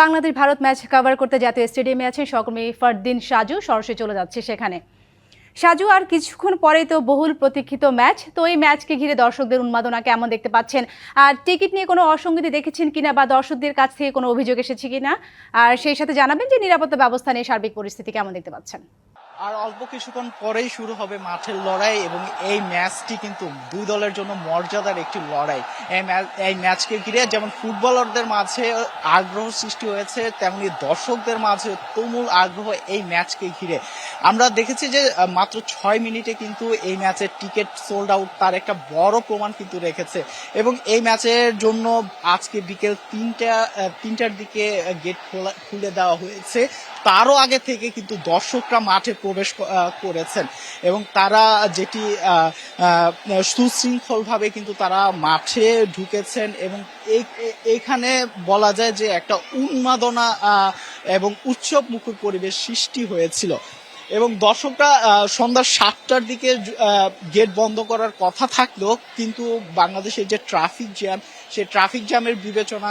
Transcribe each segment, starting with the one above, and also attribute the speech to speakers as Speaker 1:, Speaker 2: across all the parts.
Speaker 1: Bangladesh Bharat match cover করতে জাতীয় স্টেডিয়ামে আছেন সহকর্মী ফরদিন সাজু। সরাসরি চলে যাচ্ছে সেখানে। সাজু, আর কিছুক্ষণ পরে তো বহুল প্রতীক্ষিত ম্যাচ। তো এই ম্যাচকে ঘিরে দর্শকদের উন্মাদনা কেমন দেখতে পাচ্ছেন? আর টিকিট নিয়ে কোনো অসঙ্গতি দেখেছেন কিনা বা দর্শকদের কাছ থেকে কোনো অভিযোগ এসেছে কিনা? আর সেই সাথে জানাবেন যে নিরাপত্তা ব্যবস্থা নিয়ে সার্বিক পরিস্থিতি কেমন দেখতে পাচ্ছেন?
Speaker 2: আর অল্প কিছুক্ষণ পরেই শুরু হবে মাঠের লড়াই এবং এই ম্যাচটি কিন্তু দুই দলের জন্য মর্যাদার একটি লড়াই। এই ম্যাচ এই ম্যাচকে ঘিরে যেমন ফুটবলারদের মাঝে আগ্রহ সৃষ্টি হয়েছে, তেমনি দর্শকদের মাঝে তুমুল আগ্রহ এই ম্যাচকে ঘিরে। আমরা দেখেছি যে মাত্র ছয় মিনিটে কিন্তু এই ম্যাচের টিকিট সোল্ড আউট তার একটা বড় প্রমাণ কিন্তু রেখেছে। এবং এই ম্যাচের জন্য আজকে বিকেল তিনটা তিনটার দিকে গেট খোলা, খুলে দেওয়া হয়েছে। তারও আগে থেকে কিন্তু দর্শকরা মাঠে প্রবেশ করেছেন। এবং তারা যেটি সুশৃঙ্খলভাবে কিন্তু তারা মাঠে ঢুকেছেন এবং এখানে বলা যায় যে একটা উন্মাদনা এবং উৎসব মুখর পরিবেশ সৃষ্টি হয়েছিল। এবং দর্শকরা সন্ধ্যা সাতটার দিকে গেট বন্ধ করার কথা থাকলেও কিন্তু বাংলাদেশের যে ট্রাফিক জ্যাম সেই ট্রাফিক জ্যামের বিবেচনা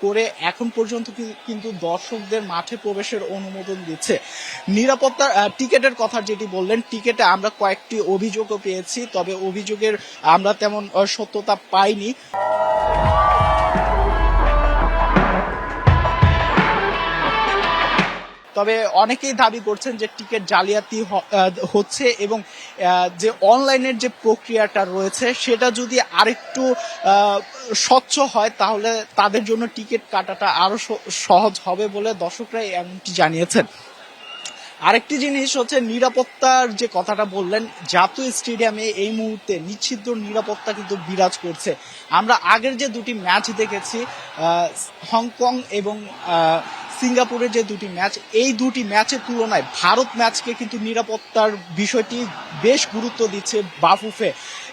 Speaker 2: করে এখন পর্যন্ত কিন্তু দর্শকদের মাঠে প্রবেশের অনুমোদন দিচ্ছে। নিরাপত্তার আহ, টিকেটের কথা যেটি বললেন টিকেটে আমরা কয়েকটি অভিযোগও পেয়েছি তবে অভিযোগের আমরা তেমন সত্যতা পাইনি। তবে অনেকেই দাবি করছেন যে টিকিট জালিয়াতি হচ্ছে এবং যে অনলাইনের যে প্রক্রিয়াটা রয়েছে সেটা যদি আরেকটু স্বচ্ছ হয় তাহলে তাদের জন্য টিকিট কাটাটা আরও সহজ হবে বলে দর্শকরা এমনটি জানিয়েছেন। আরেকটি জিনিস হচ্ছে নিরাপত্তার যে কথাটা বললেন, জাতীয় স্টেডিয়ামে এই মুহূর্তে নিশ্চিদ্র নিরাপত্তা কিন্তু বিরাজ করছে। আমরা আগের যে দুটি ম্যাচ দেখেছি হংকং এবং সিঙ্গাপুরের যে দুটি ম্যাচ, এই দুটি ম্যাচের তুলনায় ভারত ম্যাচকে কিন্তু নিরাপত্তার বিষয়টি বেশ গুরুত্ব দিচ্ছে বাফুফে।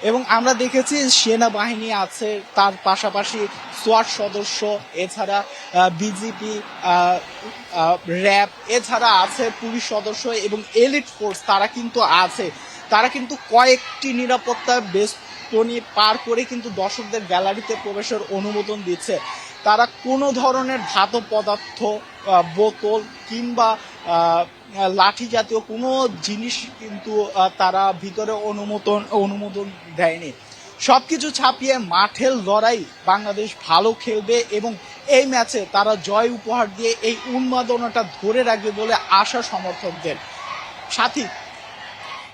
Speaker 2: এবং আমরা দেখেছি সেনাবাহিনী আছে, তার পাশাপাশি সোয়াট সদস্য, এছাড়া বিজেপি র্যাব, এছাড়া আছে পুলিশ সদস্য এবং এলিট ফোর্স, তারা কিন্তু আছে। তারা কিন্তু কয়েকটি নিরাপত্তা বেষ্টনী পার করে কিন্তু দর্শকদের গ্যালারিতে প্রবেশের অনুমোদন দিচ্ছে। তারা কোনো ধরনের ধাতব পদার্থ বোতল কিংবা লাঠি জাতীয় কোনো জিনিস কিন্তু তারা ভিতরে অনুমোদন অনুমোদন দেয়নি। সব কিছু ছাপিয়ে মাঠের লড়াই বাংলাদেশ ভালো খেলবে এবং এই ম্যাচে তারা জয় উপহার দিয়ে এই উন্মাদনাটা ধরে রাখবে বলে আশা সমর্থকদের। সাথী।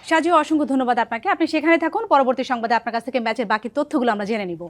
Speaker 1: সাজু অসংখ্য ধন্যবাদ আপনাকে। আপনি সেখানে থাকুন। পরবর্তী সংবাদে আপনার কাছ থেকে ম্যাচের বাকি তথ্যগুলো আমরা জেনে নিব।